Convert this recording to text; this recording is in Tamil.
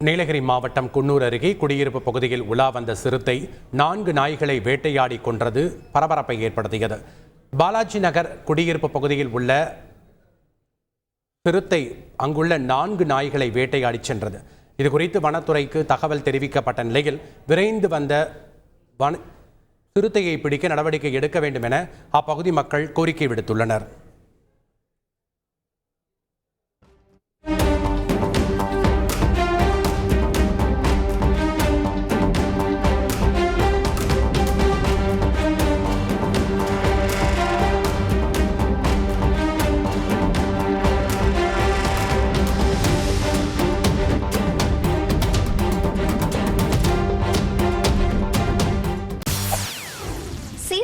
நீலகிரி மாவட்டம் குன்னூர் அருகே குடியிருப்பு பகுதியில் உலா வந்த சிறுத்தை நான்கு நாய்களை வேட்டையாடி கொன்றது பரபரப்பை ஏற்படுத்தியது. பாலாஜி நகர் குடியிருப்பு பகுதியில் உள்ள சிறுத்தை அங்குள்ள நான்கு நாய்களை வேட்டையாடி சென்றது. இது குறித்து வனத்துறைக்கு தகவல் தெரிவிக்கப்பட்ட நிலையில் விரைந்து வந்த வன சிறுத்தையை பிடிக்க நடவடிக்கை எடுக்க வேண்டும் என அப்பகுதி மக்கள் கோரிக்கை விடுத்துள்ளனர்.